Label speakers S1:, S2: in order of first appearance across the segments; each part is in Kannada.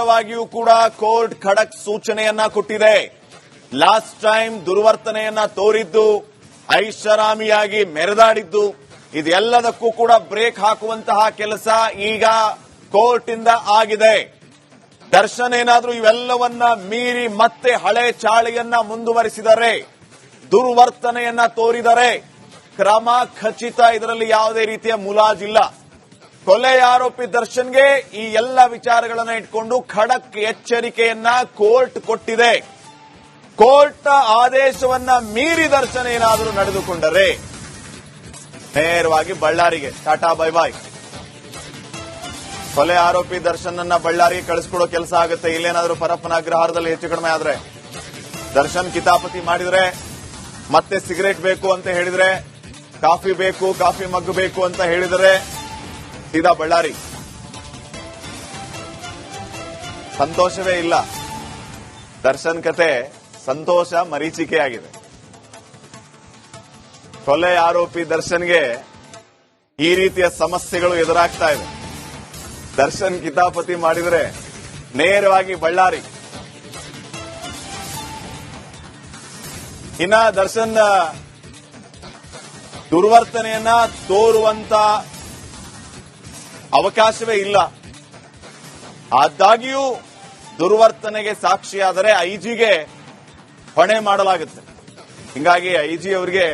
S1: ವಾಗಿಯೂ ಕೂಡ ಕೋರ್ಟ್ ಖಡಕ್ ಸೂಚನೆಯನ್ನ ಕೊಟ್ಟಿದೆ. ಲಾಸ್ಟ್ ಟೈಮ್ ದುರ್ವರ್ತನೆಯನ್ನ ತೋರಿದ್ದು, ಐಷಾರಾಮಿಯಾಗಿ ಮೆರೆದಾಡಿದ್ದು, ಇದೆಲ್ಲದಕ್ಕೂ ಕೂಡ ಬ್ರೇಕ್ ಹಾಕುವಂತಹ ಕೆಲಸ ಈಗ ಕೋರ್ಟ್ ಇಂದ ಆಗಿದೆ. ದರ್ಶನ್ ಏನಾದರೂ ಇವೆಲ್ಲವನ್ನ ಮೀರಿ ಮತ್ತೆ ಹಳೆ ಚಾಳಿಯನ್ನ ಮುಂದುವರಿಸಿದರೆ, ದುರ್ವರ್ತನೆಯನ್ನ ತೋರಿದರೆ, ಕ್ರಮ ಖಚಿತ ಇದರಲ್ಲಿ ಯಾವುದೇ ರೀತಿಯ ಮುಲಾಜಿಲ್ಲ. ಕೊಲೆ ಆರೋಪಿ ದರ್ಶನ್ಗೆ ಈ ಎಲ್ಲ ವಿಚಾರಗಳನ್ನ ಇಟ್ಕೊಂಡು ಖಡಕ್ ಎಚ್ಚರಿಕೆಯನ್ನ ಕೋರ್ಟ್ ಕೊಟ್ಟಿದೆ. ಕೋರ್ಟ್ ಆದೇಶವನ್ನ ಮೀರಿ ದರ್ಶನ ಏನಾದರೂ ನಡೆದುಕೊಂಡರೆ, ನೇರವಾಗಿ ಬಳ್ಳಾರಿಗೆ. ಟಾಟಾ, ಬೈ ಬಾಯ್ ಕೊಲೆ ಆರೋಪಿ ದರ್ಶನ್ ಅನ್ನ ಬಳ್ಳಾರಿಗೆ ಕಳಿಸ್ಕೊಡೋ ಕೆಲಸ ಆಗುತ್ತೆ. ಇಲ್ಲೇನಾದ್ರೂ ಪರಪ್ಪನ ಅಗ್ರಹಾರದಲ್ಲಿ ಹೆಚ್ಚು ಕಡಿಮೆ ಆದ್ರೆ. ದರ್ಶನ್ ಕಿತಾಪತಿ ಮಾಡಿದ್ರೆ, ಮತ್ತೆ ಸಿಗರೇಟ್ ಬೇಕು ಅಂತ ಹೇಳಿದ್ರೆ, ಕಾಫಿ ಬೇಕು, ಕಾಫಿ ಮಗ್ಗು ಬೇಕು ಅಂತ ಹೇಳಿದರೆ ಸೀದಾ ಬಳ್ಳಾರಿ. ಸಂತೋಷವೇ ಇಲ್ಲ. ದರ್ಶನ್ ಕತೆ ಸಂತೋಷ ಮರೀಚಿಕೆಯಾಗಿದೆ. ಕೊಲೆ ಆರೋಪಿ ದರ್ಶನ್ಗೆ ಈ ರೀತಿಯ ಸಮಸ್ಯೆಗಳು ಎದುರಾಗ್ತಾ ಇದೆ. ದರ್ಶನ್ ಕಿತಾಪತಿ ಮಾಡಿದರೆ ನೇರವಾಗಿ ಬಳ್ಳಾರಿ. ಇನ್ನ ದರ್ಶನ್ ದುರ್ವರ್ತನೆಯನ್ನ ತೋರುವಂತ ಅವಕಾಶವೇ ಇಲ್ಲ. ಆದಾಗ್ಯೂ ದುರ್ವರ್ತನೆಗೆ ಸಾಕ್ಷಿಯಾದರೆ ಐಜಿಗೆ ಹೊಣೆ ಮಾಡಲಾಗುತ್ತೆ. ಹಿಂಗಾಗಿ ಐಜಿ ಅವರಿಗೆ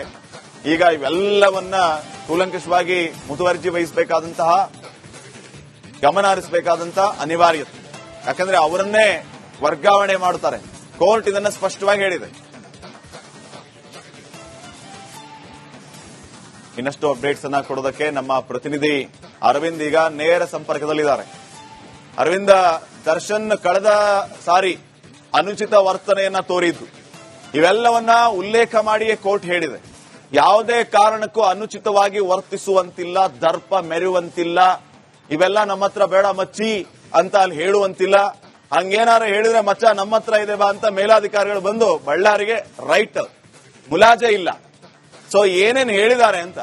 S1: ಈಗ ಇವೆಲ್ಲವನ್ನ ಕೂಲಂಕಷವಾಗಿ ಮುತುವರ್ಜಿ ವಹಿಸಬೇಕಾದಂತಹ ಗಮನ ಹರಿಸಬೇಕಾದಂತಹ ಅನಿವಾರ್ಯತೆ ಯಾಕಂದ್ರೆ ಅವರನ್ನೇ ವರ್ಗಾವಣೆ ಮಾಡುತ್ತಾರೆ. ಕೋರ್ಟ್ ಇದನ್ನ ಸ್ಪಷ್ಟವಾಗಿ ಹೇಳಿದೆ. ಇನ್ನಷ್ಟು ಅಪ್ಡೇಟ್ಸ್ ಅನ್ನ ಕೊಡೋದಕ್ಕೆ ನಮ್ಮ ಪ್ರತಿನಿಧಿ ಅರವಿಂದ್ ಈಗ ನೇರ ಸಂಪರ್ಕದಲ್ಲಿದ್ದಾರೆ. ಅರವಿಂದ, ದರ್ಶನ್ ಕಳೆದ ಸಾರಿ ಅನುಚಿತ ವರ್ತನೆಯನ್ನ ತೋರಿದ್ದು. ಇವೆಲ್ಲವನ್ನ ಉಲ್ಲೇಖ ಮಾಡಿಯೇ ಕೋರ್ಟ್ ಹೇಳಿದೆ. ಯಾವುದೇ ಕಾರಣಕ್ಕೂ ಅನುಚಿತವಾಗಿ ವರ್ತಿಸುವಂತಿಲ್ಲ, ದರ್ಪ ಮೆರೆಯುವಂತಿಲ್ಲ, ಇವೆಲ್ಲ ನಮ್ಮ ಹತ್ರ ಬೇಡ ಮಚ್ಚಿ ಅಂತ ಅಲ್ಲಿ ಹೇಳುವಂತಿಲ್ಲ. ಹಂಗೇನಾರು ಹೇಳಿದ್ರೆ ಮಚ್ಚ ನಮ್ಮ ಹತ್ರ ಇದೆ ಬಾ ಅಂತ ಮೇಲಾಧಿಕಾರಿಗಳು ಬಂದು ಬಳ್ಳಾರಿಗೆ ರೈಟ್ ಮುಲಾಜೆ ಇಲ್ಲ. ಸೊ ಏನೇನು ಹೇಳಿದ್ದಾರೆ ಅಂತ?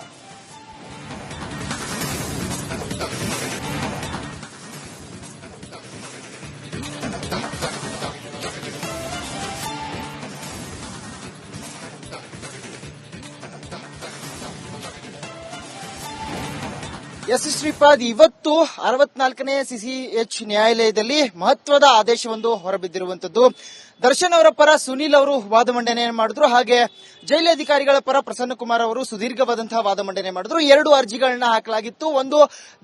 S2: ಎಸ್ ಶ್ರೀಪಾದ್ ಇವತ್ತು ಅರವತ್ನಾಲ್ಕನೇ ಸಿಸಿಎಚ್ ನ್ಯಾಯಾಲಯದಲ್ಲಿ ಮಹತ್ವದ ಆದೇಶವೊಂದು ಹೊರಬಿದ್ದಿರುವಂತದ್ದು. ದರ್ಶನ್ ಅವರ ಪರ ಸುನೀಲ್ ಅವರು ವಾದ ಮಂಡನೆ ಮಾಡಿದ್ರು. ಹಾಗೆ ಜೈಲಧಿಕಾರಿಗಳ ಪರ ಪ್ರಸನ್ನ ಕುಮಾರ್ ಅವರು ಸುದೀರ್ಘವಾದಂತಹ ವಾದ ಮಂಡನೆ ಮಾಡಿದ್ರು. ಎರಡು ಅರ್ಜಿಗಳನ್ನ ಹಾಕಲಾಗಿತ್ತು. ಒಂದು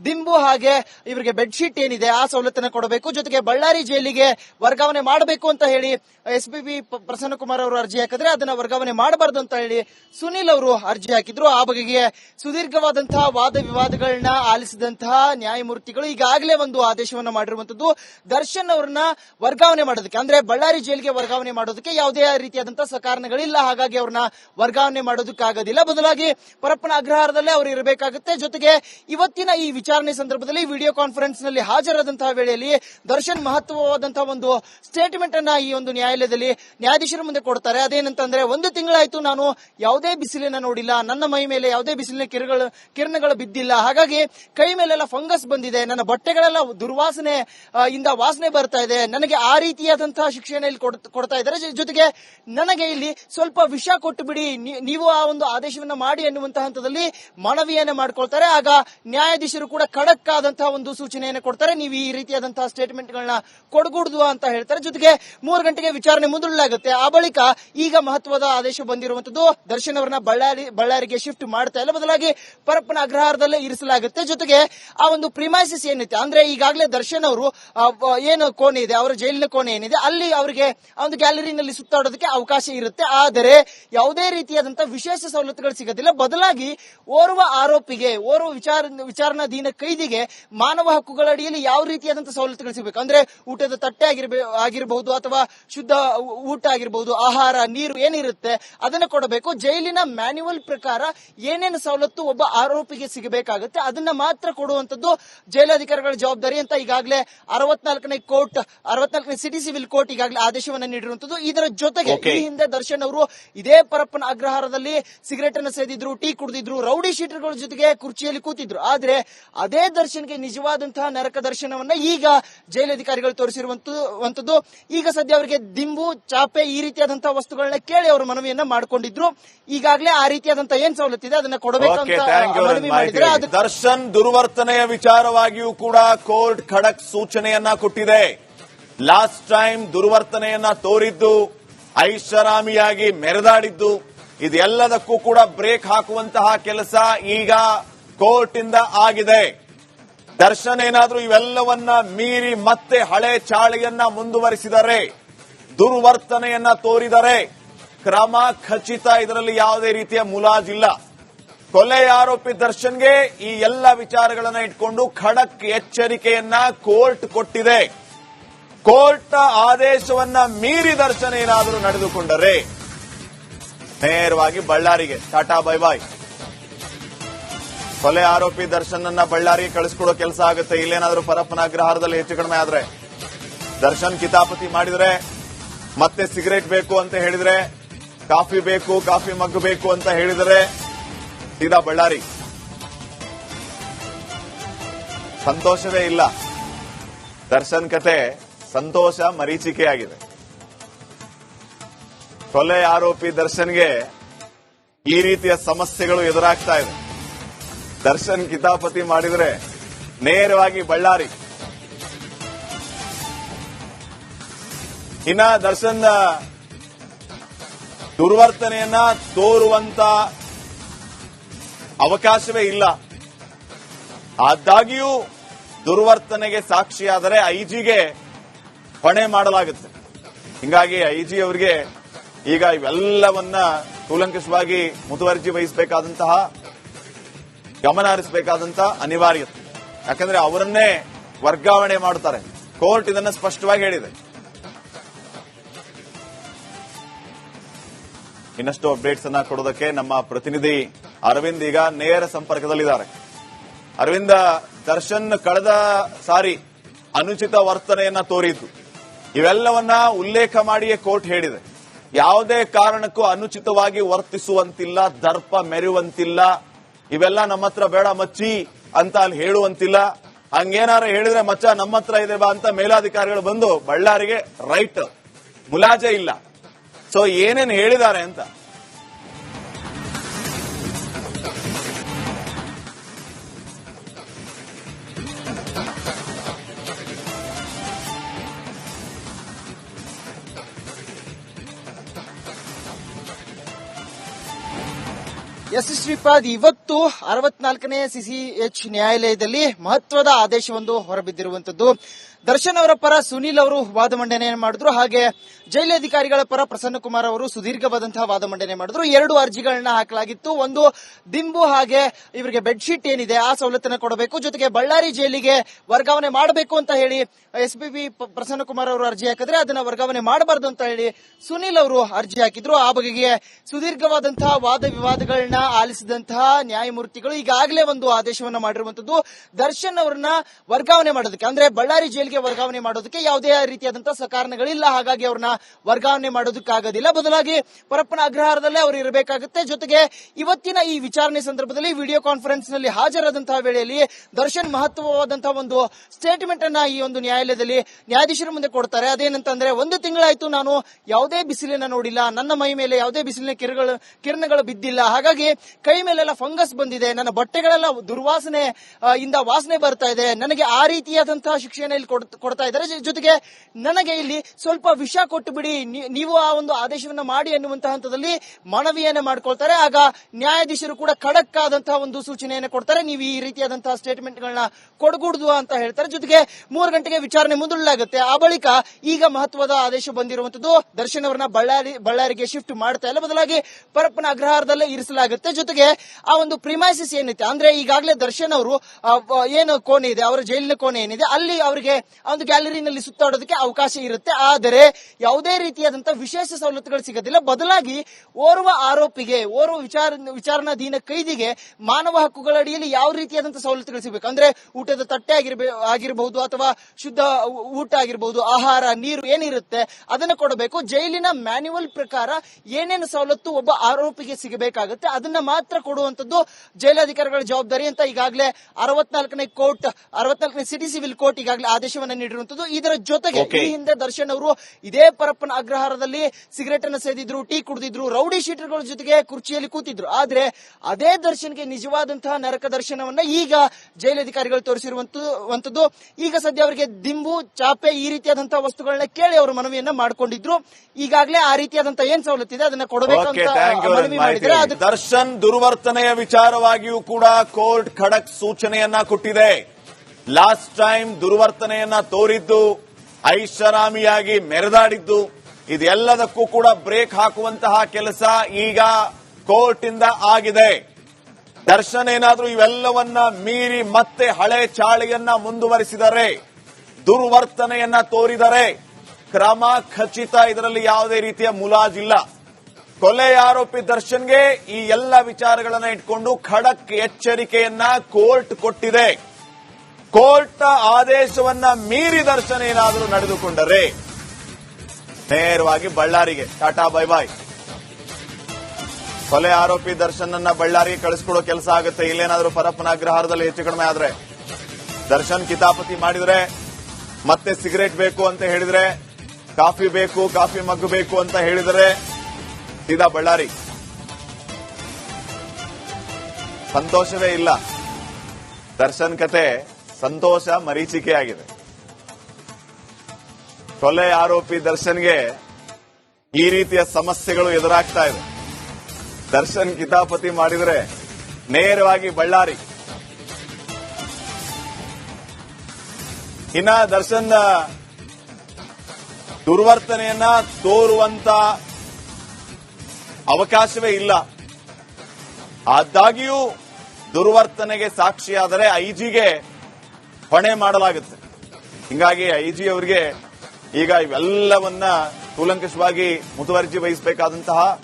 S2: ದಿಂಬು ಹಾಗೆ ಇವರಿಗೆ ಬೆಡ್ಶೀಟ್ ಏನಿದೆ ಆ ಸವಲತ್ತನ್ನ ಕೊಡಬೇಕು. ಜೊತೆಗೆ ಬಳ್ಳಾರಿ ಜೈಲಿಗೆ ವರ್ಗಾವಣೆ ಮಾಡಬೇಕು ಅಂತ ಹೇಳಿ ಎಸ್ ಬಿ ಪ್ರಸನ್ನ ಕುಮಾರ್ ಅವರು ಅರ್ಜಿ ಹಾಕಿದ್ರೆ ಅದನ್ನ ವರ್ಗಾವಣೆ ಮಾಡಬಾರದು ಅಂತ ಹೇಳಿ ಸುನೀಲ್ ಅವರು ಅರ್ಜಿ ಹಾಕಿದ್ರು. ಆ ಬಗೆಗೆ ಸುದೀರ್ಘವಾದಂತಹ ವಾದ ವಿವಾದಗಳನ್ನ ಆಲಿಸಿದಂತಹ ನ್ಯಾಯಮೂರ್ತಿಗಳು ಈಗಾಗಲೇ ಒಂದು ಆದೇಶವನ್ನ ಮಾಡಿರುವಂತದ್ದು. ದರ್ಶನ್ ಅವರನ್ನ ವರ್ಗಾವಣೆ ಮಾಡೋದಕ್ಕೆ, ಅಂದ್ರೆ ಬಳ್ಳಾರಿ ಜೈಲಿಗೆ ವರ್ಗಾವಣೆ ಮಾಡೋದಕ್ಕೆ ಯಾವುದೇ ರೀತಿಯಾದಂತಹ ಸಕಾರಣಗಳಿಲ್ಲ ಹಾಗಾಗಿ ಅವ್ರನ್ನ ವರ್ಗಾವಣೆ ಮಾಡೋದಕ್ಕಾಗೋದಿಲ್ಲ. ಬದಲಾಗಿ ಪರಪ್ಪನ ಅಗ್ರಹಾರದಲ್ಲೇ ಅವರು ಇರಬೇಕಾಗುತ್ತೆ. ಜೊತೆಗೆ ಇವತ್ತಿನ ಈ ವಿಚಾರಣೆ ಸಂದರ್ಭದಲ್ಲಿ ವಿಡಿಯೋ ಕಾನ್ಫರೆನ್ಸ್ನಲ್ಲಿ ಹಾಜರಾದಂತಹ ವೇಳೆಯಲ್ಲಿ ದರ್ಶನ್ ಮಹತ್ವವಾದಂತಹ ಒಂದು ಸ್ಟೇಟ್ಮೆಂಟ್ ಅನ್ನ ಈ ಒಂದು ನ್ಯಾಯಾಲಯದಲ್ಲಿ ನ್ಯಾಯಾಧೀಶರ ಮುಂದೆ ಕೊಡ್ತಾರೆ. ಅದೇನಂತಂದ್ರೆ, ಒಂದು ತಿಂಗಳಾಯ್ತು ನಾನು ಯಾವುದೇ ಬಿಸಿಲಿನ ನೋಡಿಲ್ಲ. ನನ್ನ ಮೈ ಮೇಲೆ ಯಾವುದೇ ಬಿಸಿಲಿನ ಕಿರಣಗಳು ಕಿರಣಗಳು ಬಿದ್ದಿಲ್ಲ. ಹಾಗಾಗಿ ಕೈ ಮೇಲೆಲ್ಲ ಫಂಗಸ್ ಬಂದಿದೆ. ನನ್ನ ಬಟ್ಟೆಗಳೆಲ್ಲ ದುರ್ವಾಸನೆ ಇಂದ ವಾಸನೆ ಬರ್ತಾ ಇದೆ. ನನಗೆ ಆ ರೀತಿಯಾದಂತಹ ಶಿಕ್ಷಣ ಇಲ್ಲಿ ಕೊಡ್ತಾ ಇದ್ದಾರೆ. ಜೊತೆಗೆ ನನಗೆ ಇಲ್ಲಿ ಸ್ವಲ್ಪ ವಿಷ ಕೊಟ್ಟು ಬಿಡಿ. ನೀವು ಆ ಒಂದು ಆದೇಶವನ್ನ ಮಾಡಿ ಎನ್ನುವಂತಹ ಹಂತದಲ್ಲಿ ಮನವಿಯನ್ನ ಮಾಡ್ಕೊಳ್ತಾರೆ. ಆಗ ನ್ಯಾಯಾಧೀಶರು ಕೂಡ ಖಡಕ್ ಆದಂತಹ ಒಂದು ಸೂಚನೆಯನ್ನು ಕೊಡ್ತಾರೆ. ನೀವು ಈ ರೀತಿಯಾದಂತಹ ಸ್ಟೇಟ್ಮೆಂಟ್ ಗಳನ್ನ ಕೊಡಗೂಡುದು ಅಂತ ಹೇಳ್ತಾರೆ. ಜೊತೆಗೆ ಮೂರು ಗಂಟೆಗೆ ವಿಚಾರಣೆ ಮುಂದೂಡಲಾಗುತ್ತೆ. ಆ ಬಳಿಕ ಈಗ ಮಹತ್ವದ ಆದೇಶ ಬಂದಿರುವಂತದ್ದು ದರ್ಶನ್ ಅವರನ್ನ ಬಳ್ಳಾರಿ, ಬಳ್ಳಾರಿಗೆ ಶಿಫ್ಟ್ ಮಾಡ್ತಾ ಇಲ್ಲ. ಬದಲಾಗಿ ಪರಪ್ಪನ ಅಗ್ರಹಾರದಲ್ಲೇ ಇರಿಸಲಾಗುತ್ತೆ. ಜೊತೆಗೆ ಆ ಒಂದು ಪ್ರಿಮೈಸಿಸ್ ಏನಿದೆ? ಅಂದ್ರೆ ಈಗಾಗಲೇ ದರ್ಶನ್ ಅವರು ಏನು ಕೋಣೆ ಇದೆ? ಅವರ ಜೈಲಿನ ಕೋಣೆ ಏನಿದೆ? ಅಲ್ಲಿ ಅವರಿಗೆ ಒಂದು ಗ್ಯಾಲರಿನಲ್ಲಿ ಸುತ್ತಾಡೋದಕ್ಕೆ ಅವಕಾಶ ಇರುತ್ತೆ. ಆದರೆ ಯಾವುದೇ ರೀತಿಯಾದಂತಹ ವಿಶೇಷ ಸವಲತ್ತುಗಳು ಸಿಗೋದಿಲ್ಲ. ಬದಲಾಗಿ ಓರ್ವ ಆರೋಪಿಗೆ, ಓರ್ವ ವಿಚಾರ, ವಿಚಾರಣಾಧೀನ ಕೈದಿಗೆ ಮಾನವ ಹಕ್ಕುಗಳ ಅಡಿಯಲ್ಲಿ ಯಾವ ರೀತಿಯಾದಂತಹ ಸವಲತ್ತುಗಳು ಸಿಗಬೇಕು? ಅಂದ್ರೆ ಊಟದ ತಟ್ಟೆ ಆಗಿರ್ಬೇ, ಆಗಿರಬಹುದು ಅಥವಾ ಶುದ್ಧ ಊಟ ಆಗಿರಬಹುದು, ಆಹಾರ, ನೀರು ಏನಿರುತ್ತೆ ಅದನ್ನ ಕೊಡಬೇಕು. ಜೈಲಿನ ಮ್ಯಾನ್ಯುವಲ್ ಪ್ರಕಾರ ಏನೇನು ಸವಲತ್ತು ಒಬ್ಬ ಆರೋಪಿಗೆ ಸಿಗಬೇಕಾಗುತ್ತೆ, ಅದನ್ನ ಮಾತ್ರ ಕೊಡುವಂತದ್ದು ಜೈಲಾಧಿಕಾರಿಗಳ ಜವಾಬ್ದಾರಿ ಅಂತ ಈಗಾಗಲೇ ಅರವತ್ನಾಲ್ಕನೇ ಕೋರ್ಟ್, ಅರವತ್ನಾಲ್ಕನೇ ಸಿಟಿ ಸಿವಿಲ್ ಕೋರ್ಟ್ ಈಗಾಗಲೇ ಆದೇಶ ಆದೇಶವನ್ನ ನೀಡಿರುವಂತದ್ದು. ಇದರ ಜೊತೆಗೆ. ಈ ಹಿಂದೆ ದರ್ಶನ್ ಅವರು ಇದೇ ಪರಪ್ಪನ ಅಗ್ರಹಾರದಲ್ಲಿ ಸಿಗರೆಟ್ ಅನ್ನು ಸೇದಿದ್ರು ಟೀ ಕುಡಿದಿದ್ರು ರೌಡಿ ಶೀಟರ್ಗಳ ಜೊತೆಗೆ ಕುರ್ಚಿಯಲ್ಲಿ ಕೂತಿದ್ರು. ಆದ್ರೆ ಅದೇ ದರ್ಶನ್ಗೆ ನಿಜವಾದಂತಹ ನರಕ ದರ್ಶನವನ್ನ ಈಗ ಜೈಲಧಿಕಾರಿಗಳು ತೋರಿಸಿರುವಂತದ್ದು ಈಗ ಸದ್ಯ ಅವರಿಗೆ ದಿಂಬು ಚಾಪೆ ಈ ರೀತಿಯಾದಂತಹ ವಸ್ತುಗಳನ್ನ ಕೇಳಿ ಅವರು ಮನವಿಯನ್ನ ಮಾಡ್ಕೊಂಡಿದ್ರು. ಈಗಾಗಲೇ ಆ ರೀತಿಯಾದಂತಹ ಏನ್ ಸವಲತ್ತಿದೆ ಅದನ್ನ ಕೊಡಬೇಕು ಅದು
S1: ದರ್ಶನ್ ದುರ್ವರ್ತನೆಯ ವಿಚಾರವಾಗಿಯೂ ಕೂಡ ಕೋರ್ಟ್ ಖಡಕ್ ಸೂಚನೆಯನ್ನ ಕೊಟ್ಟಿದೆ. ಲಾಸ್ಟ್ ಟೈಮ್ ದುರ್ವರ್ತನೆಯನ್ನ ತೋರಿದ್ದು, ಐಷಾರಾಮಿಯಾಗಿ ಮೆರೆದಾಡಿದ್ದು, ಇದೆಲ್ಲದಕ್ಕೂ ಕೂಡ ಬ್ರೇಕ್ ಹಾಕುವಂತಹ ಕೆಲಸ ಈಗ ಕೋರ್ಟ್ ಇಂದ ಆಗಿದೆ. ದರ್ಶನ್ ಏನಾದರೂ ಇವೆಲ್ಲವನ್ನ ಮೀರಿ ಮತ್ತೆ ಹಳೆ ಚಾಳಿಯನ್ನ ಮುಂದುವರಿಸಿದರೆ, ದುರ್ವರ್ತನೆಯನ್ನ ತೋರಿದರೆ ಕ್ರಮ ಖಚಿತ ಇದರಲ್ಲಿ ಯಾವುದೇ ರೀತಿಯ ಮುಲಾಜಿಲ್ಲ. ಕೊಲೆ ಆರೋಪಿ ದರ್ಶನ್ಗೆ ಈ ಎಲ್ಲ ವಿಚಾರಗಳನ್ನ ಇಟ್ಕೊಂಡು ಖಡಕ್ ಎಚ್ಚರಿಕೆಯನ್ನ ಕೋರ್ಟ್ ಕೊಟ್ಟಿದೆ. ಕೋರ್ಟ್ ಆದೇಶವನ್ನ ಮೀರಿ ದರ್ಶನ ಏನಾದರೂ ನಡೆದುಕೊಂಡರೆ, ನೇರವಾಗಿ ಬಳ್ಳಾರಿಗೆ, ಟಾಟಾ ಬೈ ಬಾಯ್ ಕೊಲೆ ಆರೋಪಿ ದರ್ಶನನ್ನ ಬಳ್ಳಾರಿಗೆ ಕಳಿಸ್ಕೊಡೋ ಕೆಲಸ ಆಗುತ್ತೆ. ಇಲ್ಲೇನಾದ್ರೂ ಪರಪ್ಪನ ಅಗ್ರಹಾರದಲ್ಲಿ ಹೆಚ್ಚು ಕಡಿಮೆ ಆದ್ರೆ, ದರ್ಶನ್ ಕಿತಾಪತಿ ಮಾಡಿದ್ರೆ, ಮತ್ತೆ ಸಿಗರೇಟ್ ಬೇಕು ಅಂತ ಹೇಳಿದ್ರೆ, ಕಾಫಿ ಬೇಕು, ಕಾಫಿ ಮಗ್ ಬೇಕು ಅಂತ ಹೇಳಿದರೆ, ಸೀದಾ ಬಳ್ಳಾರಿ. ಸಂತೋಷವೇ ಇಲ್ಲ. ದರ್ಶನ್ ಕತೆ ಸಂತೋಷ ಮರೀಚಿಕೆ ಆಗಿದೆ ಕೊಲೆ ಆರೋಪಿ ದರ್ಶನ್ಗೆ ಈ ರೀತಿಯ ಸಮಸ್ಯೆಗಳು ಎದುರಾಗ್ತಾ ಇದೆ. ದರ್ಶನ್ ಕಿತಾಪತಿ ಮಾಡಿದರೆ ನೇರವಾಗಿ ಬಳ್ಳಾರಿ. ಇನ್ನ ದರ್ಶನ್ ದುರ್ವರ್ತನೆಯನ್ನ ತೋರುವಂತ ಅವಕಾಶವೇ ಇಲ್ಲ. ಆದಾಗ್ಯೂ ದುರ್ವರ್ತನೆಗೆ ಸಾಕ್ಷಿಯಾದರೆ ಐಜಿಗೆ ಹೊಣೆ ಮಾಡಲಾಗುತ್ತೆ. ಹಿಂಗಾಗಿ ಐಜಿ ಅವರಿಗೆ ಈಗ ಇವೆಲ್ಲವನ್ನ ಕೂಲಂಕಷವಾಗಿ ಮುತುವರ್ಜಿ ವಹಿಸಬೇಕಾದಂತಹ, ಗಮನ ಹರಿಸಬೇಕಾದಂತಹ ಅನಿವಾರ್ಯತೆ ಯಾಕಂದ್ರೆ ಅವರನ್ನೇ ವರ್ಗಾವಣೆ ಮಾಡುತ್ತಾರೆ. ಕೋರ್ಟ್ ಇದನ್ನ ಸ್ಪಷ್ಟವಾಗಿ ಹೇಳಿದೆ. ಇನ್ನಷ್ಟು ಅಪ್ಡೇಟ್ಸ್ ಅನ್ನ ಕೊಡೋದಕ್ಕೆ ನಮ್ಮ ಪ್ರತಿನಿಧಿ ಅರವಿಂದ್ ಈಗ ನೇರ ಸಂಪರ್ಕದಲ್ಲಿದ್ದಾರೆ. ಅರವಿಂದ, ದರ್ಶನ್ ಕಳೆದ ಸಾರಿ ಅನುಚಿತ ವರ್ತನೆಯನ್ನ ತೋರಿತು ಇವೆಲ್ಲವನ್ನ ಉಲ್ಲೇಖ ಮಾಡಿಯೇ ಕೋರ್ಟ್ ಹೇಳಿದೆ. ಯಾವುದೇ ಕಾರಣಕ್ಕೂ ಅನುಚಿತವಾಗಿ ವರ್ತಿಸುವಂತಿಲ್ಲ, ದರ್ಪ ಮೆರೆಯುವಂತಿಲ್ಲ. ಇವೆಲ್ಲ ನಮ್ಮ ಹತ್ರ ಬೇಡ ಮಚ್ಚಿ ಅಂತ ಅಲ್ಲಿ ಹೇಳುವಂತಿಲ್ಲ. ಹಂಗೇನಾರು ಹೇಳಿದ್ರೆ ಮಚ್ಚ ನಮ್ಮ ಹತ್ರ ಇದೆ ಬಾ ಅಂತ ಮೇಲಾಧಿಕಾರಿಗಳು ಬಂದು ಬಳ್ಳಾರಿಗೆ ರೈಟ್ ಮುಲಾಜೆ ಇಲ್ಲ. ಸೊ ಏನೇನು ಹೇಳಿದ್ದಾರೆ ಅಂತ?
S2: ಎಸ್ ಶ್ರೀಪಾದ್ ಇವತ್ತು ಅರವತ್ನಾಲ್ಕನೇ ಸಿಸಿಎಚ್ ನ್ಯಾಯಾಲಯದಲ್ಲಿ ಮಹತ್ವದ ಆದೇಶವೊಂದು ಹೊರಬಿದ್ದಿರುವಂತದ್ದು. ದರ್ಶನ್ ಅವರ ಪರ ಸುನೀಲ್ ಅವರು ವಾದ ಮಂಡನೆ ಮಾಡಿದ್ರು. ಹಾಗೆ ಜೈಲಧಿಕಾರಿಗಳ ಪರ ಪ್ರಸನ್ನ ಕುಮಾರ್ ಅವರು ಸುದೀರ್ಘವಾದಂತಹ ವಾದ ಮಂಡನೆ ಮಾಡಿದ್ರು. ಎರಡು ಅರ್ಜಿಗಳನ್ನ ಹಾಕಲಾಗಿತ್ತು. ಒಂದು ದಿಂಬು ಹಾಗೆ ಇವರಿಗೆ ಬೆಡ್ಶೀಟ್ ಏನಿದೆ ಆ ಸವಲತ್ತನ್ನು ಕೊಡಬೇಕು. ಜೊತೆಗೆ ಬಳ್ಳಾರಿ ಜೈಲಿಗೆ ವರ್ಗಾವಣೆ ಮಾಡಬೇಕು ಅಂತ ಹೇಳಿ ಎಸ್ ಪಿ ಪ್ರಸನ್ನ ಕುಮಾರ್ ಅವರು ಅರ್ಜಿ ಹಾಕಿದ್ರೆ ಅದನ್ನ ವರ್ಗಾವಣೆ ಮಾಡಬಾರದು ಅಂತ ಹೇಳಿ ಸುನೀಲ್ ಅವರು ಅರ್ಜಿ ಹಾಕಿದ್ರು. ಆ ಬಗೆಗೆ ಸುದೀರ್ಘವಾದಂತಹ ವಾದ ವಿವಾದಗಳನ್ನ ಆಲಿಸಿದಂತಹ ನ್ಯಾಯಮೂರ್ತಿಗಳು ಈಗಾಗಲೇ ಒಂದು ಆದೇಶವನ್ನ ಮಾಡಿರುವಂತದ್ದು. ದರ್ಶನ್ ಅವರನ್ನ ವರ್ಗಾವಣೆ ಮಾಡೋದಕ್ಕೆ, ಅಂದ್ರೆ ಬಳ್ಳಾರಿ ಜೈಲಿಗೆ ವರ್ಗಾವಣೆ ಮಾಡೋದಕ್ಕೆ ಯಾವುದೇ ರೀತಿಯಾದಂತಹ ಸಕಾರಣಗಳಿಲ್ಲ ಹಾಗಾಗಿ ಅವ್ರನ್ನ ವರ್ಗಾವಣೆ ಮಾಡೋದಕ್ಕಾಗೋದಿಲ್ಲ. ಬದಲಾಗಿ ಪರಪ್ಪನ ಅಗ್ರಹಾರದಲ್ಲೇ ಅವರು ಇರಬೇಕಾಗುತ್ತೆ. ಜೊತೆಗೆ ಇವತ್ತಿನ ಈ ವಿಚಾರಣೆ ಸಂದರ್ಭದಲ್ಲಿ ವಿಡಿಯೋ ಕಾನ್ಫರೆನ್ಸ್ನಲ್ಲಿ ಹಾಜರಾದಂತಹ ವೇಳೆಯಲ್ಲಿ ದರ್ಶನ್ ಮಹತ್ವವಾದಂತಹ ಒಂದು ಸ್ಟೇಟ್ಮೆಂಟ್ ಅನ್ನ ಈ ಒಂದು ನ್ಯಾಯಾಲಯದಲ್ಲಿ ನ್ಯಾಯಾಧೀಶರ ಮುಂದೆ ಕೊಡ್ತಾರೆ. ಅದೇನಂತಂದ್ರೆ, ಒಂದು ತಿಂಗಳಾಯ್ತು ನಾನು ಯಾವುದೇ ಬಿಸಿಲಿನ ನೋಡಿಲ್ಲ. ನನ್ನ ಮೈ ಮೇಲೆ ಯಾವುದೇ ಬಿಸಿಲಿನ ಕಿರಣಗಳು ಕಿರಣಗಳು ಬಿದ್ದಿಲ್ಲ. ಹಾಗಾಗಿ ಕೈ ಮೇಲೆಲ್ಲ ಫಂಗಸ್ ಬಂದಿದೆ. ನನ್ನ ಬಟ್ಟೆಗಳೆಲ್ಲ ದುರ್ವಾಸನೆ ಇಂದ ವಾಸನೆ ಬರ್ತಾ ಇದೆ. ನನಗೆ ಆ ರೀತಿಯಾದಂತಹ ಶಿಕ್ಷೆಯನ್ನು ಇಲ್ಲಿ ಕೊಡ್ತಾ ಇದ್ದಾರೆ. ಜೊತೆಗೆ ನನಗೆ ಇಲ್ಲಿ ಸ್ವಲ್ಪ ವಿಷ ಕೊಟ್ಟು ಬಿಡಿ ನೀವು ಆ ಒಂದು ಆದೇಶವನ್ನ ಮಾಡಿ ಅನ್ನುವಂತಹ ಹಂತದಲ್ಲಿ ಮನವಿಯನ್ನ ಮಾಡ್ಕೊಳ್ತಾರೆ. ಆಗ ನ್ಯಾಯಾಧೀಶರು ಕೂಡ ಖಡಕ್ ಆದಂತಹ ಒಂದು ಸೂಚನೆಯನ್ನು ಕೊಡ್ತಾರೆ. ನೀವು ಈ ರೀತಿಯಾದಂತಹ ಸ್ಟೇಟ್ಮೆಂಟ್ ಗಳನ್ನ ಕೊಡಗೂಡ್ದು ಅಂತ ಹೇಳ್ತಾರೆ. ಜೊತೆಗೆ ಮೂರು ಗಂಟೆಗೆ ವಿಚಾರಣೆ ಮುಂದೂಡಲಾಗುತ್ತೆ. ಆ ಬಳಿಕ ಈಗ ಮಹತ್ವದ ಆದೇಶ ಬಂದಿರುವಂತದ್ದು ದರ್ಶನ್ ಅವರನ್ನ ಬಳ್ಳಾರಿ, ಬಳ್ಳಾರಿಗೆ ಶಿಫ್ಟ್ ಮಾಡ್ತಾ ಇಲ್ಲ. ಬದಲಾಗಿ ಪರಪ್ಪನ ಅಗ್ರಹಾರದಲ್ಲೇ ಇರಿಸಲಾಗುತ್ತೆ. ಜೊತೆಗೆ ಆ ಒಂದು ಪ್ರಿಮೈಸಿಸ್ ಏನೈತೆ ಅಂದ್ರೆ ಈಗಾಗಲೇ ದರ್ಶನ್ ಅವರು ಏನು ಕೋಣೆ ಇದೆ, ಅವರ ಜೈಲಿನ ಕೋಣೆ ಏನಿದೆ, ಅಲ್ಲಿ ಅವರಿಗೆ ಒಂದು ಗ್ಯಾಲರಿನಲ್ಲಿ ಸುತ್ತಾಡೋದಕ್ಕೆ ಅವಕಾಶ ಇರುತ್ತೆ. ಆದರೆ ಯಾವುದೇ ರೀತಿಯಾದಂತಹ ವಿಶೇಷ ಸವಲತ್ತುಗಳು ಸಿಗೋದಿಲ್ಲ. ಬದಲಾಗಿ ಓರ್ವ ಆರೋಪಿಗೆ, ಓರ್ವ ವಿಚಾರ ವಿಚಾರಣಾಧೀನ ಕೈದಿಗೆ ಮಾನವ ಹಕ್ಕುಗಳ ಅಡಿಯಲ್ಲಿ ಯಾವ ರೀತಿಯಾದಂತಹ ಸವಲತ್ತುಗಳು ಸಿಗಬೇಕು? ಅಂದ್ರೆ ಊಟದ ತಟ್ಟೆ ಆಗಿರ್ಬೇ, ಆಗಿರಬಹುದು ಅಥವಾ ಶುದ್ಧ ಊಟ ಆಗಿರಬಹುದು, ಆಹಾರ, ನೀರು ಏನಿರುತ್ತೆ ಅದನ್ನ ಕೊಡಬೇಕು. ಜೈಲಿನ ಮ್ಯಾನ್ಯುವಲ್ ಪ್ರಕಾರ ಏನೇನು ಸವಲತ್ತು ಒಬ್ಬ ಆರೋಪಿಗೆ ಸಿಗಬೇಕಾಗುತ್ತೆ ಅದನ್ನ ಮಾತ್ರ ಕೊಡುವಂತದ್ದು ಜೈಲಾಧಿಕಾರಿಗಳ ಜವಾಬ್ದಾರಿ ಅಂತ ಈಗಾಗಲೇ ಅರವತ್ನಾಲ್ಕನೇ ಕೋರ್ಟ್, ಅರವತ್ನಾಲ್ಕನೇ ಸಿಟಿ ಸಿವಿಲ್ ಕೋರ್ಟ್ ಈಗಾಗಲೇ ಆದೇಶವನ್ನ ನೀಡಿರುವಂತದ್ದು. ಇದರ ಜೊತೆಗೆ. ಈ ಹಿಂದೆ ದರ್ಶನ್ ಅವರು ಇದೇ ಪರಪ್ಪನ ಅಗ್ರಹಾರದಲ್ಲಿ ಸಿಗರೆಟ್ ಅನ್ನು ಸೇದಿದ್ರು ಟೀ ಕುಡಿದಿದ್ರು ರೌಡಿ ಶೀಟರ್ಗಳ ಜೊತೆಗೆ ಕುರ್ಚಿಯಲ್ಲಿ ಕೂತಿದ್ರು. ಆದ್ರೆ ಅದೇ ದರ್ಶನ್ಗೆ ನಿಜವಾದಂತಹ ನರಕ ದರ್ಶನವನ್ನ ಈಗ ಜೈಲಧಿಕಾರಿಗಳು ತೋರಿಸಿರುವಂತದ್ದು ಈಗ ಸದ್ಯ ಅವರಿಗೆ ದಿಂಬು ಚಾಪೆ ಈ ರೀತಿಯಾದಂತಹ ವಸ್ತುಗಳನ್ನ ಕೇಳಿ ಅವರು ಮನವಿಯನ್ನ ಮಾಡ್ಕೊಂಡಿದ್ರು. ಈಗಾಗಲೇ ಆ ರೀತಿಯಾದಂತಹ ಏನ್ ಸವಲತ್ತಿದೆ ಅದನ್ನ ಕೊಡಬೇಕು ಅಂತ ಮನವಿ ಮಾಡಿದ್ರೆ
S1: ದರ್ಶನ್ ದುರ್ವರ್ತನೆಯ ವಿಚಾರವಾಗಿಯೂ ಕೂಡ ಕೋರ್ಟ್ ಖಡಕ್ ಸೂಚನೆಯನ್ನ ಕೊಟ್ಟಿದೆ. ಲಾಸ್ಟ್ ಟೈಮ್ ದುರ್ವರ್ತನೆಯನ್ನ ತೋರಿದ್ದು, ಐಷಾರಾಮಿಯಾಗಿ ಮೆರೆದಾಡಿದ್ದು, ಇದೆಲ್ಲದಕ್ಕೂ ಕೂಡ ಬ್ರೇಕ್ ಹಾಕುವಂತಹ ಕೆಲಸ ಈಗ ಕೋರ್ಟ್ ಇಂದ ಆಗಿದೆ. ದರ್ಶನ್ ಏನಾದರೂ ಇವೆಲ್ಲವನ್ನ ಮೀರಿ ಮತ್ತೆ ಹಳೆ ಚಾಳಿಯನ್ನ ಮುಂದುವರಿಸಿದರೆ, ದುರ್ವರ್ತನೆಯನ್ನ ತೋರಿದರೆ, ಕ್ರಮ ಖಚಿತ ಇದರಲ್ಲಿ ಯಾವುದೇ ರೀತಿಯ ಮುಲಾಜಿಲ್ಲ. ಕೊಲೆ ಆರೋಪಿ ದರ್ಶನ್ಗೆ ಈ ಎಲ್ಲ ವಿಚಾರಗಳನ್ನ ಇಟ್ಕೊಂಡು ಖಡಕ್ ಎಚ್ಚರಿಕೆಯನ್ನ ಕೋರ್ಟ್ ಕೊಟ್ಟಿದೆ. ಕೋರ್ಟ್ ಆದೇಶವನ್ನ ಮೀರಿ ದರ್ಶನ ಏನಾದರೂ ನಡೆದುಕೊಂಡರೆ, ನೇರವಾಗಿ ಬಳ್ಳಾರಿಗೆ. ಟಾಟಾ, ಬೈ ಬಾಯ್ ಕೊಲೆ ಆರೋಪಿ ದರ್ಶನ್ ಬಳ್ಳಾರಿಗೆ ಕಳಿಸ್ಕೊಡೋ ಕೆಲಸ ಆಗುತ್ತೆ. ಇಲ್ಲೇನಾದ್ರೂ ಪರಪ್ಪನ ಅಗ್ರಹಾರದಲ್ಲಿ ಹೆಚ್ಚು ಕಡಿಮೆ ಆದ್ರೆ. ದರ್ಶನ್ ಕಿತಾಪತಿ ಮಾಡಿದ್ರೆ, ಮತ್ತೆ ಸಿಗರೇಟ್ ಬೇಕು ಅಂತ ಹೇಳಿದ್ರೆ, ಕಾಫಿ ಬೇಕು, ಕಾಫಿ ಮಗ್ಗು ಬೇಕು ಅಂತ ಹೇಳಿದರೆ, ಸೀದಾ ಬಳ್ಳಾರಿ. ಸಂತೋಷವೇ ಇಲ್ಲ. ದರ್ಶನ್ ಕತೆ ಸಂತೋಷ ಮರೀಚಿಕೆ ಆಗಿದೆ ಕೊಲೆ ಆರೋಪಿ ದರ್ಶನ್ಗೆ ಈ ರೀತಿಯ ಸಮಸ್ಯೆಗಳು ಎದುರಾಗ್ತಾ ಇದೆ. ದರ್ಶನ್ ಕಿತಾಪತಿ ಮಾಡಿದರೆ ನೇರವಾಗಿ ಬಳ್ಳಾರಿ. ಇನ್ನ ದರ್ಶನ್ ದುರ್ವರ್ತನೆಯನ್ನ ತೋರುವಂತ ಅವಕಾಶವೇ ಇಲ್ಲ. ಆದಾಗ್ಯೂ ದುರ್ವರ್ತನೆಗೆ ಸಾಕ್ಷಿಯಾದರೆ ಐಜಿಗೆ ಹೊಣೆ ಮಾಡಲಾಗುತ್ತೆ. ಹಿಂಗಾಗಿ ಐಜಿ ಅವರಿಗೆ ಈಗ ಇವೆಲ್ಲವನ್ನ ಕೂಲಂಕಷವಾಗಿ ಮುತುವರ್ಜಿ ವಹಿಸಬೇಕಾದಂತಹ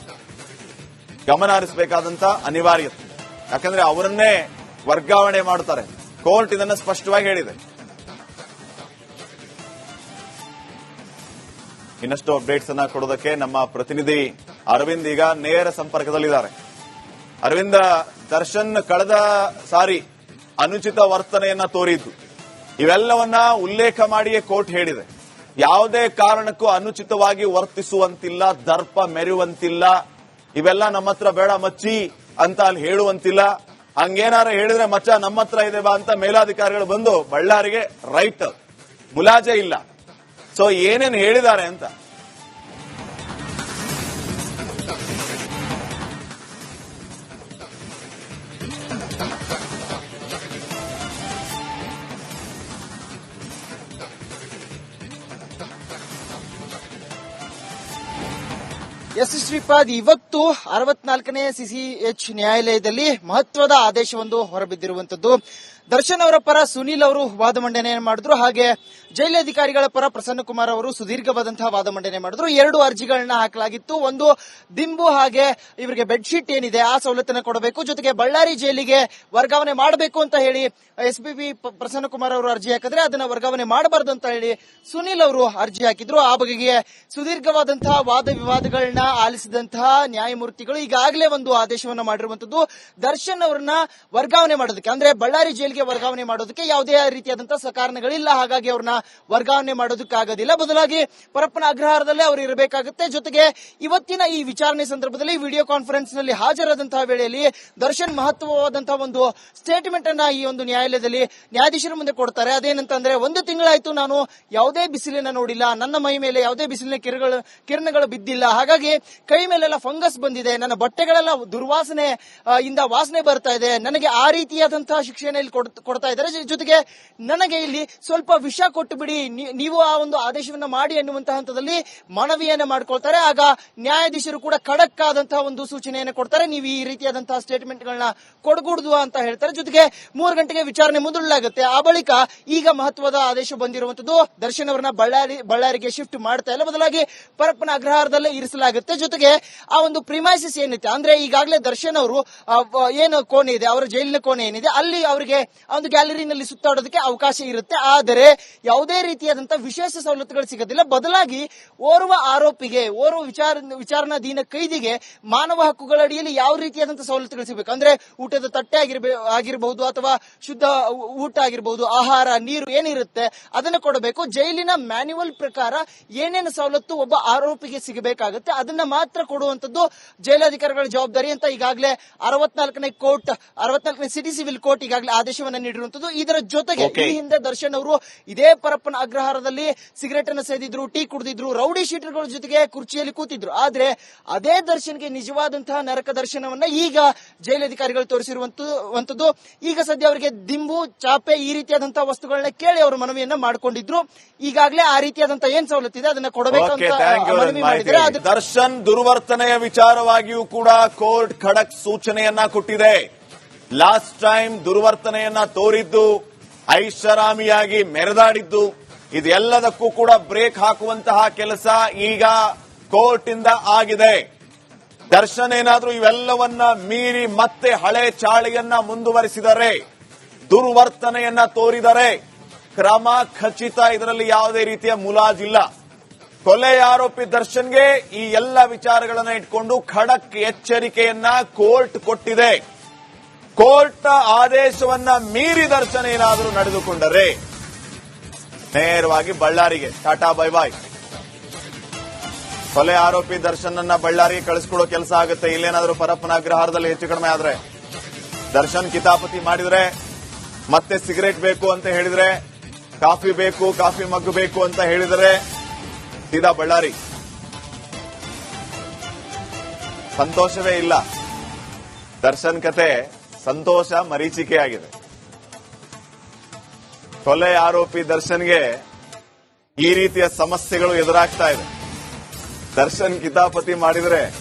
S1: ಗಮನ ಹರಿಸಬೇಕಾದಂತಹ ಅನಿವಾರ್ಯತೆ. ಯಾಕಂದ್ರೆ ಅವರನ್ನೇ ವರ್ಗಾವಣೆ ಮಾಡುತ್ತಾರೆ. ಕೋರ್ಟ್ ಇದನ್ನ ಸ್ಪಷ್ಟವಾಗಿ ಹೇಳಿದೆ. ಇನ್ನಷ್ಟು ಅಪ್ಡೇಟ್ಸ್ ಅನ್ನ ಕೊಡೋದಕ್ಕೆ ನಮ್ಮ ಪ್ರತಿನಿಧಿ ಅರವಿಂದ್ ಈಗ ನೇರ ಸಂಪರ್ಕದಲ್ಲಿದ್ದಾರೆ. ಅರವಿಂದ, ದರ್ಶನ್ ಕಳೆದ ಸಾರಿ ಅನುಚಿತ ವರ್ತನೆಯನ್ನ ತೋರಿದ್ದು. ಇವೆಲ್ಲವನ್ನ ಉಲ್ಲೇಖ ಮಾಡಿಯೇ ಕೋರ್ಟ್ ಹೇಳಿದೆ. ಯಾವುದೇ ಕಾರಣಕ್ಕೂ ಅನುಚಿತವಾಗಿ ವರ್ತಿಸುವಂತಿಲ್ಲ, ದರ್ಪ ಮೆರೆಯುವಂತಿಲ್ಲ, ಇವೆಲ್ಲ ನಮ್ಮ ಹತ್ರ ಬೇಡ ಮಚ್ಚಿ ಅಂತ ಅಲ್ಲಿ ಹೇಳುವಂತಿಲ್ಲ. ಹಂಗೇನಾರ ಹೇಳಿದ್ರೆ ಮಚ್ಚ ನಮ್ಮ ಹತ್ರ ಇದೆ ಬಾ ಅಂತ ಮೇಲಾಧಿಕಾರಿಗಳು ಬಂದು ಬಳ್ಳಾರಿಗೆ ರೈಟ್ ಮುಲಾಜೆ ಇಲ್ಲ. ಸೊ ಏನೇನು ಹೇಳಿದ್ದಾರೆ ಅಂತ?
S2: ಎಸ್ ಶ್ರೀಪಾದ್ ಇವತ್ತು ಅರವತ್ನಾಲ್ಕನೇ ಸಿಸಿಎಚ್ ನ್ಯಾಯಾಲಯದಲ್ಲಿ ಮಹತ್ವದ ಆದೇಶವೊಂದು ಹೊರಬಿದ್ದಿರುವಂತದ್ದು. ದರ್ಶನ್ ಅವರ ಪರ ಸುನೀಲ್ ಅವರು ವಾದ ಮಂಡನೆ ಮಾಡಿದ್ರು. ಹಾಗೆ ಜೈಲಧಿಕಾರಿಗಳ ಪರ ಪ್ರಸನ್ನ ಕುಮಾರ್ ಅವರು ಸುದೀರ್ಘವಾದಂತಹ ವಾದ ಮಂಡನೆ ಮಾಡಿದ್ರು. ಎರಡು ಅರ್ಜಿಗಳನ್ನ ಹಾಕಲಾಗಿತ್ತು. ಒಂದು ದಿಂಬು ಹಾಗೆ ಇವರಿಗೆ ಬೆಡ್ಶೀಟ್ ಏನಿದೆ ಆ ಸವಲತ್ತನ್ನು ಕೊಡಬೇಕು. ಜೊತೆಗೆ ಬಳ್ಳಾರಿ ಜೈಲಿಗೆ ವರ್ಗಾವಣೆ ಮಾಡಬೇಕು ಅಂತ ಹೇಳಿ ಎಸ್ ಪಿ ಪ್ರಸನ್ನ ಕುಮಾರ್ ಅವರು ಅರ್ಜಿ ಹಾಕಿದ್ರೆ ಅದನ್ನ ವರ್ಗಾವಣೆ ಮಾಡಬಾರದು ಅಂತ ಹೇಳಿ ಸುನೀಲ್ ಅವರು ಅರ್ಜಿ ಹಾಕಿದ್ರು. ಆ ಬಗೆಗೆ ಸುದೀರ್ಘವಾದಂತಹ ವಾದ ವಿವಾದಗಳನ್ನ ಆಲಿಸಿದಂತಹ ನ್ಯಾಯಮೂರ್ತಿಗಳು ಈಗಾಗಲೇ ಒಂದು ಆದೇಶವನ್ನ ಮಾಡಿರುವಂತದ್ದು. ದರ್ಶನ್ ಅವರನ್ನ ವರ್ಗಾವಣೆ ಮಾಡೋದಕ್ಕೆ, ಅಂದ್ರೆ ಬಳ್ಳಾರಿ ಜೈಲಿಗೆ ವರ್ಗಾವಣೆ ಮಾಡೋದಕ್ಕೆ ಯಾವುದೇ ರೀತಿಯಾದಂತಹ ಸಕಾರಣಗಳಿಲ್ಲ ಹಾಗಾಗಿ ಅವ್ರನ್ನ ವರ್ಗಾವಣೆ ಮಾಡೋದಕ್ಕಾಗೋದಿಲ್ಲ. ಬದಲಾಗಿ ಪರಪ್ಪನ ಅಗ್ರಹಾರದಲ್ಲೇ ಅವರು ಇರಬೇಕಾಗುತ್ತೆ. ಜೊತೆಗೆ ಇವತ್ತಿನ ಈ ವಿಚಾರಣೆ ಸಂದರ್ಭದಲ್ಲಿ ವಿಡಿಯೋ ಕಾನ್ಫರೆನ್ಸ್ನಲ್ಲಿ ಹಾಜರಾದಂತಹ ವೇಳೆಯಲ್ಲಿ ದರ್ಶನ್ ಮಹತ್ವವಾದಂತಹ ಒಂದು ಸ್ಟೇಟ್ಮೆಂಟ್ ಅನ್ನ ಈ ಒಂದು ನ್ಯಾಯಾಲಯದಲ್ಲಿ ನ್ಯಾಯಾಧೀಶರ ಮುಂದೆ ಕೊಡ್ತಾರೆ. ಅದೇನಂತಂದ್ರೆ, ಒಂದು ತಿಂಗಳಾಯ್ತು ನಾನು ಯಾವುದೇ ಬಿಸಿಲಿನ ನೋಡಿಲ್ಲ. ನನ್ನ ಮೈ ಮೇಲೆ ಯಾವುದೇ ಬಿಸಿಲಿನ ಕಿರಣಗಳು ಕಿರಣಗಳು ಬಿದ್ದಿಲ್ಲ. ಹಾಗಾಗಿ ಕೈ ಮೇಲೆಲ್ಲ ಫಂಗಸ್ ಬಂದಿದೆ. ನನ್ನ ಬಟ್ಟೆಗಳೆಲ್ಲ ದುರ್ವಾಸನೆ ಇಂದ ವಾಸನೆ ಬರ್ತಾ ಇದೆ. ನನಗೆ ಆ ರೀತಿಯಾದಂತಹ ಶಿಕ್ಷೆಯನ್ನು ಇಲ್ಲಿ ಕೊಡ್ತಾ ಇದ್ದಾರೆ. ಜೊತೆಗೆ ನನಗೆ ಇಲ್ಲಿ ಸ್ವಲ್ಪ ವಿಷ ಕೊಟ್ಟು ಬಿಡಿ ನೀವು ಆ ಒಂದು ಆದೇಶವನ್ನ ಮಾಡಿ ಎನ್ನುವಂತಹ ಹಂತದಲ್ಲಿ ಮನವಿಯನ್ನ ಮಾಡ್ಕೊಳ್ತಾರೆ. ಆಗ ನ್ಯಾಯಾಧೀಶರು ಕೂಡ ಖಡಕ್ ಆದಂತಹ ಒಂದು ಸೂಚನೆಯನ್ನು ಕೊಡ್ತಾರೆ. ನೀವು ಈ ರೀತಿಯಾದಂತಹ ಸ್ಟೇಟ್ಮೆಂಟ್ ಗಳನ್ನ ಕೊಡಗೂಡುದು ಅಂತ ಹೇಳ್ತಾರೆ. ಜೊತೆಗೆ ಮೂರು ಗಂಟೆಗೆ ವಿಚಾರಣೆ ಮುಂದೂಡಲಾಗುತ್ತೆ. ಆ ಬಳಿಕ ಈಗ ಮಹತ್ವದ ಆದೇಶ ಬಂದಿರುವಂತದ್ದು ದರ್ಶನ್ ಅವರನ್ನ ಬಳ್ಳಾರಿ, ಬಳ್ಳಾರಿಗೆ ಶಿಫ್ಟ್ ಮಾಡ್ತಾ ಇಲ್ಲ. ಬದಲಾಗಿ ಪರಪ್ಪನ ಅಗ್ರಹಾರದಲ್ಲೇ ಇರಿಸಲಾಗುತ್ತೆ. ಜೊತೆಗೆ ಆ ಒಂದು ಪ್ರಿಮೈಸಿಸ್ ಏನಿದೆ? ಅಂದ್ರೆ ಈಗಾಗಲೇ ದರ್ಶನ್ ಅವರು ಏನು ಕೋಣೆ ಇದೆ? ಅವರ ಜೈಲಿನ ಕೋಣೆ ಏನಿದೆ? ಅಲ್ಲಿ ಅವರಿಗೆ ಒಂದು ಗ್ಯಾಲರಿನಲ್ಲಿ ಸುತ್ತಾಡೋದಕ್ಕೆ ಅವಕಾಶ ಇರುತ್ತೆ. ಆದರೆ ಯಾವುದೇ ರೀತಿಯಾದಂತಹ ವಿಶೇಷ ಸವಲತ್ತುಗಳು ಸಿಗೋದಿಲ್ಲ. ಬದಲಾಗಿ ಓರ್ವ ಆರೋಪಿಗೆ, ಓರ್ವ ವಿಚಾರ, ವಿಚಾರಣಾಧೀನ ಕೈದಿಗೆ ಮಾನವ ಹಕ್ಕುಗಳ ಅಡಿಯಲ್ಲಿ ಯಾವ ರೀತಿಯಾದಂತಹ ಸವಲತ್ತುಗಳು ಸಿಗಬೇಕು? ಅಂದ್ರೆ ಊಟದ ತಟ್ಟೆ ಆಗಿರ್ಬೇ, ಆಗಿರಬಹುದು ಅಥವಾ ಶುದ್ಧ ಊಟ ಆಗಿರಬಹುದು, ಆಹಾರ, ನೀರು ಏನಿರುತ್ತೆ ಅದನ್ನು ಕೊಡಬೇಕು. ಜೈಲಿನ ಮ್ಯಾನ್ಯುವಲ್ ಪ್ರಕಾರ ಏನೇನು ಸವಲತ್ತು ಒಬ್ಬ ಆರೋಪಿಗೆ ಸಿಗಬೇಕಾಗುತ್ತೆ ಅದನ್ನ ಮಾತ್ರ ಕೊಡುವಂತದ್ದು ಜೈಲಾಧಿಕಾರಿಗಳ ಜವಾಬ್ದಾರಿ ಅಂತ ಈಗಾಗಲೇ ಅರವತ್ನಾಲ್ಕನೇ ಕೋರ್ಟ್, ಅರವತ್ನಾಲ್ಕನೇ ಸಿಟಿ ಸಿವಿಲ್ ಕೋರ್ಟ್ ಈಗಾಗಲೇ ಆದೇಶವನ್ನ ನೀಡಿರುವಂತದ್ದು. ಇದರ ಜೊತೆಗೆ. ಈ ಹಿಂದೆ ದರ್ಶನ್ ಅವರು ಇದೇ ಪರಪ್ಪನ ಅಗ್ರಹಾರದಲ್ಲಿ ಸಿಗರೇಟ್ ಅನ್ನು ಸೇದಿದ್ರು ಟೀ ಕುಡಿದಿದ್ರು ರೌಡಿ ಶೀಟರ್ಗಳ ಜೊತೆಗೆ ಕುರ್ಚಿಯಲ್ಲಿ ಕೂತಿದ್ರು. ಆದ್ರೆ ಅದೇ ದರ್ಶನ್ಗೆ ನಿಜವಾದಂತಹ ನರಕ ದರ್ಶನವನ್ನ ಈಗ ಜೈಲಧಿಕಾರಿಗಳು ತೋರಿಸಿರುವಂತದ್ದು. ಈಗ ಸದ್ಯ ಅವರಿಗೆ ದಿಂಬು ಚಾಪೆ ಈ ರೀತಿಯಾದಂತಹ ವಸ್ತುಗಳನ್ನ ಕೇಳಿ ಅವರು ಮನವಿಯನ್ನ ಮಾಡ್ಕೊಂಡಿದ್ರು. ಈಗಾಗಲೇ ಆ ರೀತಿಯಾದಂತಹ ಏನ್ ಸವಲತ್ತಿದೆ ಅದನ್ನ ಕೊಡಬೇಕು ಅಂತ
S1: ದರ್ಶನ್ ದುರ್ವರ್ತನೆಯ ವಿಚಾರವಾಗಿಯೂ ಕೂಡ ಕೋರ್ಟ್ ಖಡಕ್ ಸೂಚನೆಯನ್ನ ಕೊಟ್ಟಿದೆ. ಲಾಸ್ಟ್ ಟೈಮ್ ದುರ್ವರ್ತನೆಯನ್ನ ತೋರಿದ್ದು ಐಷಾರಾಮಿಯಾಗಿ ಮೆರೆದಾಡಿದ್ದು. ಇದೆಲ್ಲದಕ್ಕೂ ಕೂಡ ಬ್ರೇಕ್ ಹಾಕುವಂತಹ ಕೆಲಸ ಈಗ ಕೋರ್ಟ್ ಇಂದ ಆಗಿದೆ. ದರ್ಶನ್ ಏನಾದರೂ ಇವೆಲ್ಲವನ್ನ ಮೀರಿ ಮತ್ತೆ ಹಳೆ ಚಾಳಿಯನ್ನ ಮುಂದುವರಿಸಿದರೆ, ದುರ್ವರ್ತನೆಯನ್ನ ತೋರಿದರೆ ಕ್ರಮ ಖಚಿತ ಇದರಲ್ಲಿ ಯಾವುದೇ ರೀತಿಯ ಮುಲಾಜಿಲ್ಲ. ಕೊಲೆ ಆರೋಪಿ ದರ್ಶನ್ಗೆ ಈ ಎಲ್ಲ ವಿಚಾರಗಳನ್ನು ಇಟ್ಕೊಂಡು ಖಡಕ್ ಎಚ್ಚರಿಕೆಯನ್ನ ಕೋರ್ಟ್ ಕೊಟ್ಟಿದೆ. ಕೋರ್ಟ್ ಆದೇಶವನ್ನ ಮೀರಿ ದರ್ಶನ ಏನಾದರೂ ನಡೆದುಕೊಂಡರೆ ನೇರವಾಗಿ ಬಳ್ಳಾರಿಗೆ. ಟಾಟಾ, ಬೈ ಬಾಯ್ ಕೊಲೆ ಆರೋಪಿ ದರ್ಶನ್ ಅನ್ನ ಬಳ್ಳಾರಿಗೆ ಕಳಿಸ್ಕೊಡೋ ಕೆಲಸ ಆಗುತ್ತೆ. ಇಲ್ಲೇನಾದರೂ ಪರಪ್ಪನ ಅಗ್ರಹಾರದಲ್ಲಿ ಹೆಚ್ಚು ಕಡಿಮೆ ಆದ್ರೆ. ದರ್ಶನ್ ಕಿತಾಪತಿ ಮಾಡಿದ್ರೆ ಮತ್ತೆ ಸಿಗರೇಟ್ ಬೇಕು ಅಂತ ಹೇಳಿದ್ರೆ, ಕಾಫಿ ಬೇಕು, ಕಾಫಿ ಮಗ್ಗು ಬೇಕು ಅಂತ ಹೇಳಿದರೆ ಸೀದಾ ಬಳ್ಳಾರಿ. ಸಂತೋಷವೇ ಇಲ್ಲ. ದರ್ಶನ್ ಕತೆ ಸಂತೋಷ ಮರೀಚಿಕೆ ಆಗಿದೆ ಕೊಲೆ ಆರೋಪಿ ದರ್ಶನ್ಗೆ ಈ ರೀತಿಯ ಸಮಸ್ಯೆಗಳು ಎದುರಾಗ್ತಾ ಇದೆ. ದರ್ಶನ್ ಕಿತಾಪತಿ ಮಾಡಿದರೆ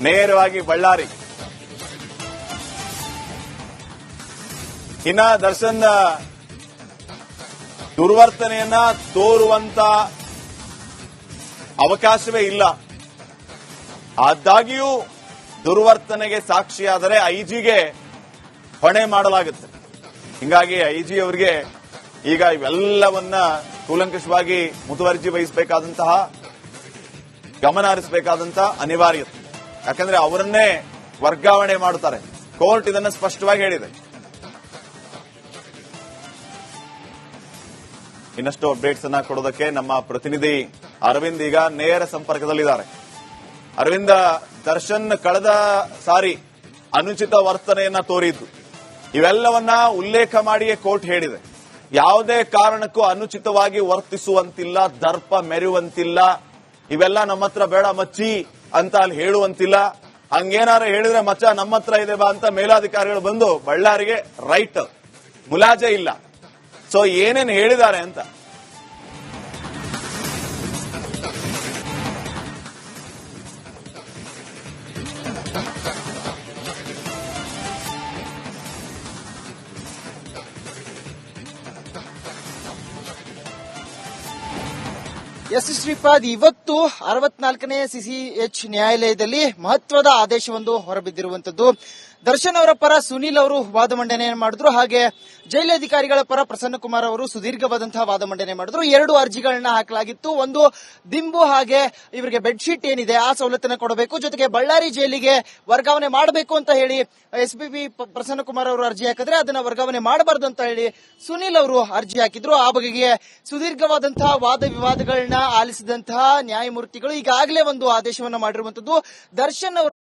S1: ನೇರವಾಗಿ ಬಳ್ಳಾರಿ. ಇನ್ನ ದರ್ಶನ್ ದುರ್ವರ್ತನೆಯನ್ನ ತೋರುವಂತ ಅವಕಾಶವೇ ಇಲ್ಲ. ಆದಾಗ್ಯೂ ದುರ್ವರ್ತನೆಗೆ ಸಾಕ್ಷಿಯಾದರೆ ಐಜಿಗೆ ಹೊಣೆ ಮಾಡಲಾಗುತ್ತೆ. ಹಿಂಗಾಗಿ ಐಜಿ ಅವರಿಗೆ ಈಗ ಇವೆಲ್ಲವನ್ನ ಕೂಲಂಕಷವಾಗಿ ಮುತುವರ್ಜಿ ವಹಿಸಬೇಕಾದಂತಹ ಗಮನ ಹರಿಸಬೇಕಾದಂತಹ ಅನಿವಾರ್ಯತೆ. ಯಾಕಂದ್ರೆ ಅವರನ್ನೇ ವರ್ಗಾವಣೆ ಮಾಡುತ್ತಾರೆ. ಕೋರ್ಟ್ ಇದನ್ನು ಸ್ಪಷ್ಟವಾಗಿ ಹೇಳಿದೆ. ಇನ್ನಷ್ಟು ಅಪ್ಡೇಟ್ಸ್ ಅನ್ನ ಕೊಡೋದಕ್ಕೆ ನಮ್ಮ ಪ್ರತಿನಿಧಿ ಅರವಿಂದ್ ಈಗ ನೇರ ಸಂಪರ್ಕದಲ್ಲಿದ್ದಾರೆ. ಅರವಿಂದ, ದರ್ಶನ್ ಕಳೆದ ಸಾರಿ ಅನುಚಿತ ವರ್ತನೆಯನ್ನ ತೋರಿದ್ದು. ಇವೆಲ್ಲವನ್ನ ಉಲ್ಲೇಖ ಮಾಡಿಯೇ ಕೋರ್ಟ್ ಹೇಳಿದೆ. ಯಾವುದೇ ಕಾರಣಕ್ಕೂ ಅನುಚಿತವಾಗಿ ವರ್ತಿಸುವಂತಿಲ್ಲ, ದರ್ಪ ಮೆರೆಯುವಂತಿಲ್ಲ, ಇವೆಲ್ಲ ನಮ್ಮ ಹತ್ರ ಬೇಡ ಮಚ್ಚಿ ಅಂತ ಅಲ್ಲಿ ಹೇಳುವಂತಿಲ್ಲ. ಹಂಗೇನಾರ ಹೇಳಿದ್ರೆ ಮಚ್ಚ ನಮ್ಮ ಹತ್ರ ಇದೆ ಬಾ ಅಂತ ಮೇಲಾಧಿಕಾರಿಗಳು ಬಂದು ಬಳ್ಳಾರಿಗೆ ರೈಟ್ ಮುಲಾಜೆ ಇಲ್ಲ. ಸೊ ಏನೇನು ಹೇಳಿದ್ದಾರೆ ಅಂತ?
S2: ಎಸ್ ಶ್ರೀಪಾದ್ ಇವತ್ತು ಅರವತ್ನಾಲ್ಕನೇ ಸಿಸಿಎಚ್ ನ್ಯಾಯಾಲಯದಲ್ಲಿ ಮಹತ್ವದ ಆದೇಶವೊಂದು ಹೊರಬಿದ್ದಿರುವಂತದ್ದು ದರ್ಶನ್ ಅವರ ಪರ ಸುನೀಲ್ ಅವರು ವಾದ ಮಂಡನೆ ಮಾಡಿದ್ರು. ಹಾಗೆ ಜೈಲಾಧಿಕಾರಿಗಳ ಪರ ಪ್ರಸನ್ನ ಕುಮಾರ್ ಅವರು ಸುದೀರ್ಘವಾದಂತಹ ವಾದ ಮಂಡನೆ ಮಾಡಿದ್ರು. ಎರಡು ಅರ್ಜಿಗಳನ್ನ ಹಾಕಲಾಗಿತ್ತು. ಒಂದು ದಿಂಬು ಹಾಗೆ ಇವರಿಗೆ ಬೆಡ್ಶೀಟ್ ಏನಿದೆ ಆ ಸವಲತ್ತನ್ನು ಕೊಡಬೇಕು. ಜೊತೆಗೆ ಬಳ್ಳಾರಿ ಜೈಲಿಗೆ ವರ್ಗಾವಣೆ ಮಾಡಬೇಕು ಅಂತ ಹೇಳಿ ಎಸ್ ಪಿ, ಪ್ರಸನ್ನ ಕುಮಾರ್ ಅವರು ಅರ್ಜಿ ಹಾಕಿದ್ರೆ ಅದನ್ನ ವರ್ಗಾವಣೆ ಮಾಡಬಾರ್ದು ಅಂತ ಹೇಳಿ ಸುನೀಲ್ ಅವರು ಅರ್ಜಿ ಹಾಕಿದ್ರು. ಆ ಬಗೆಗೆ ಸುದೀರ್ಘವಾದಂತಹ ವಾದ ವಿವಾದಗಳನ್ನ ಆಲಿಸಿದಂತಹ ನ್ಯಾಯಮೂರ್ತಿಗಳು ಈಗಾಗಲೇ ಒಂದು ಆದೇಶವನ್ನ ಮಾಡಿರುವಂತದ್ದು. ದರ್ಶನ್ ಅವರು